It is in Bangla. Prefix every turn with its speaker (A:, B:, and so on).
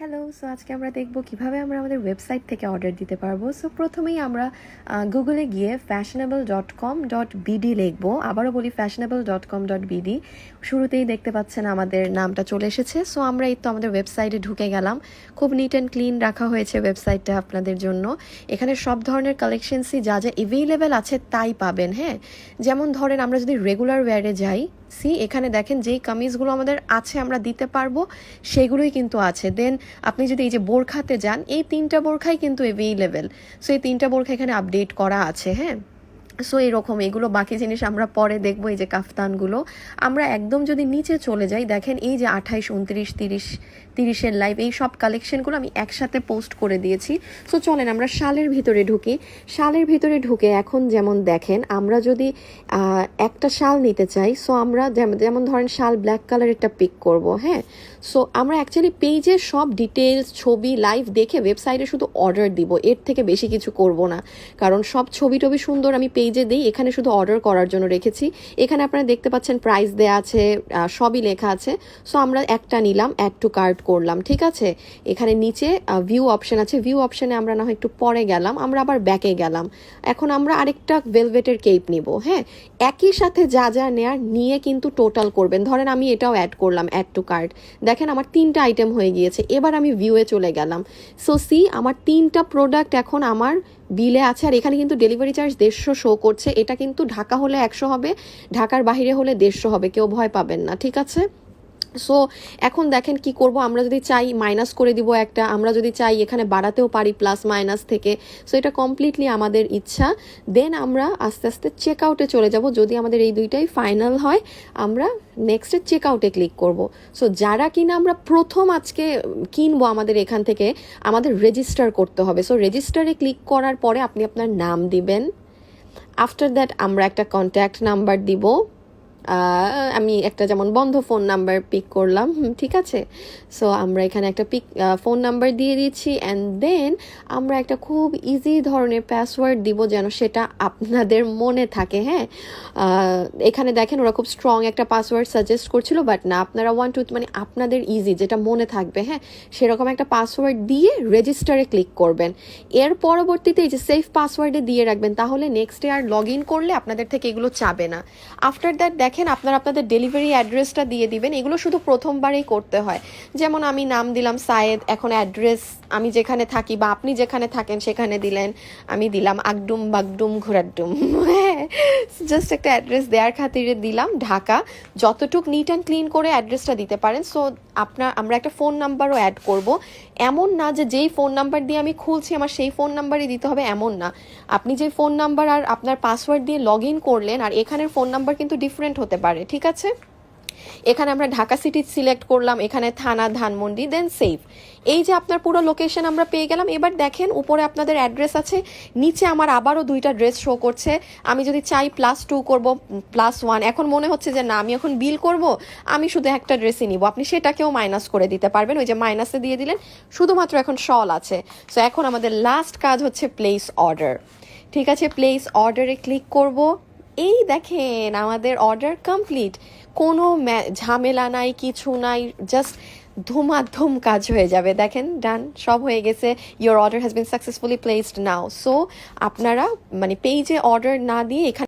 A: হ্যালো সো আজকে আমরা দেখব কীভাবে আমরা আমাদের ওয়েবসাইট থেকে অর্ডার দিতে পারব। সো প্রথমেই আমরা গুগলে গিয়ে fashionable dot com dot BD লিখব। আবারও বলি fashionable dot com dot BD শুরুতেই দেখতে পাচ্ছেন আমাদের নামটা চলে এসেছে। সো আমরা এই তো আমাদের ওয়েবসাইটে ঢুকে গেলাম। খুব নিট অ্যান্ড ক্লিন রাখা হয়েছে ওয়েবসাইটটা আপনাদের জন্য। এখানে সব ধরনের কালেকশনসই যা যা এভেইলেবল আছে তাই পাবেন হ্যাঁ? যেমন ধরেন আমরা যদি রেগুলার ওয়্যারে যাই সি, এখানে দেখেন যেই কামিজগুলো আমাদের আছে, আমরা দিতে পারব, সেগুলোই কিন্তু আছে। দেন আপনি যদি এই যে বোরখাতে যান, এই তিনটা বোরখাই কিন্তু অ্যাভেইলেবেল সো এই তিনটা বোরখা এখানে আপডেট করা আছে হ্যাঁ? সো এরকম এগুলো বাকি জিনিস আমরা পরে দেখব, এই যে কাফতানগুলো। আমরা একদম যদি নিচে চলে যাই, দেখেন এই যে আঠাইশ, উনত্রিশ, তিরিশ, তিরিশের লাইভ এই সব কালেকশনগুলো আমি একসাথে পোস্ট করে দিয়েছি। সো চলেন আমরা শালের ভিতরে ঢুকি। শালের ভিতরে ঢুকে এখন যেমন দেখেন, আমরা যদি একটা শাল নিতে চাই সো আমরা যেমন ধরেন শাল ব্ল্যাক কালারেরটা পিক করব হ্যাঁ? সো আমরা অ্যাকচুয়ালি পেজে সব ডিটেলস ছবি লাইভ দেখে ওয়েবসাইটে শুধু অর্ডার দিব, এর থেকে বেশি কিছু করব না। কারণ সব ছবি টবি সুন্দর আমি পেজে দিই, এখানে শুধু অর্ডার করার জন্য রেখেছি। এখানে আপনারা দেখতে পাচ্ছেন প্রাইস দেয়া আছে সবই লেখা আছে। সো আমরা একটা নিলাম অ্যাড টু কার্ট করলাম, ঠিক আছে? এখানে নিচে ভিউ অপশন আছে। ভিউ অপশনে আমরা না হয় একটু পরে গেলাম, আমরা আবার ব্যাকে গেলাম। এখন আমরা আরেকটা ভেলভেটের কেপ নিব হ্যাঁ? একই সাথে যা যা নেয়ার, নিয়ে কিন্তু টোটাল করবেন। ধরেন আমি এটাও অ্যাড করলাম অ্যাড টু কার্ট দেখেন আমার তিনটা আইটেম হয়ে গিয়েছে, এবার আমি ভিউয়ে চলে গেলাম। সো সি আমার তিনটা প্রোডাক্ট এখন আমার বিলে আছে, আর এখানে কিন্তু ডেলিভারি চার্জ দেড়শো শো করছে। এটা কিন্তু ঢাকা হলে একশো হবে, ঢাকার বাহিরে হলে দেড়শো হবে, কেউ ভয় পাবেন না, ঠিক আছে? সো এখন দেখেন কি করব? আমরা যদি চাই মাইনাস করে দিব একটা, আমরা যদি চাই এখানে বাড়াতেও পারি প্লাস মাইনাস থেকে সো এটা কমপ্লিটলি আমাদের ইচ্ছা। দেন আমরা আস্তে আস্তে চেক আউটে চলে যাব। যদি আমাদের এই দুইটাই ফাইনাল হয়, আমরা নেক্সটে চেক আউটে ক্লিক করব। সো যারা কিনা আমরা প্রথম আজকে কিনবো আমাদের এখান থেকে, আমাদের রেজিস্টার করতে হবে। সো রেজিস্টারে ক্লিক করার পরে আপনি আপনার নাম দিবেন। আফটার দ্যাট আমরা একটা কন্ট্যাক্ট নাম্বার দিব। আমি একটা যেমন বন্ধ ফোন নাম্বার পিক করলাম ঠিক আছে? সো আমরা এখানে একটা পিক ফোন নাম্বার দিয়ে দিচ্ছি অ্যান্ড দেন আমরা একটা খুব ইজি ধরনের পাসওয়ার্ড দিব যেন সেটা আপনাদের মনে থাকে হ্যাঁ? এখানে দেখেন ওরা খুব স্ট্রং একটা পাসওয়ার্ড সাজেস্ট করছিল বাট না, আপনারা ওয়ান টু মানে আপনাদের ইজি যেটা মনে থাকবে হ্যাঁ? সেরকম একটা পাসওয়ার্ড দিয়ে রেজিস্টারে ক্লিক করবেন। এর পরবর্তীতে এই যে সেফ পাসওয়ার্ডে দিয়ে রাখবেন, তাহলে নেক্সট ডে আর লগ ইন করলে আপনাদের থেকে এগুলো চাবে না। আফটার দ্যাট দেখেন আপনারা আপনাদের ডেলিভারি অ্যাড্রেসটা দিয়ে দিবেন। এগুলো শুধু প্রথমবারেই করতে হয়। যেমন আমি নাম দিলাম সায়েদ, এখন অ্যাড্রেস আমি যেখানে থাকি বা আপনি যেখানে থাকেন সেখানে দিলেন, আমি দিলাম আগডুম বাগডুম ঘোরাডুম। হ্যাঁ জাস্ট একটা অ্যাড্রেস দেওয়ার খাতিরে দিলাম ঢাকা। যতটুক নিট অ্যান্ড ক্লিন করে অ্যাড্রেসটা দিতে পারেন সো আপনার, আমরা একটা ফোন নাম্বারও অ্যাড করব। এমন না যে যেই ফোন নাম্বার দিয়ে আমি খুলছি আমার সেই ফোন নাম্বারই দিতে হবে, এমন না। আপনি যে ফোন নাম্বার আর আপনার পাসওয়ার্ড দিয়ে লগ ইন করলেন আর এখানের ফোন নাম্বার কিন্তু ডিফারেন্ট হতে পারে, ঠিক আছে? এখানে আমরা ঢাকা সিটি সিলেক্ট করলাম, এখানে থানা, ধানমন্ডি দেন সেভ এই যে আপনার পুরো লোকেশন আমরা পেয়ে গেলাম, এবার দেখেন উপরে আপনাদের অ্যাড্রেস আছে, নিচে আমার আবারও দুইটা ড্রেস শো করছে। আমি যদি চাই প্লাস টু করব প্লাস ওয়ান এখন মনে হচ্ছে যে না, আমি এখন বিল করব, আমি শুধু একটা ড্রেসই নিব। আপনি সেটাকেও মাইনাস করে দিতে পারবেন, ওই যে মাইনাসে দিয়ে দিলেন, শুধুমাত্র এখন শল আছে। সো এখন আমাদের লাস্ট কাজ হচ্ছে প্লেস অর্ডার ঠিক আছে প্লেস অর্ডারে ক্লিক করব। এই দেখেন, আমাদের অর্ডার কমপ্লিট কোনো ঝামেলা নাই, কিছু নাই জাস্ট ধুমাধুম কাজ হয়ে যাবে। দেখেন ডান সব হয়ে গেছে। Your order has been successfully placed now so আপনারা মানে পেজে অর্ডার না দিয়ে এখানে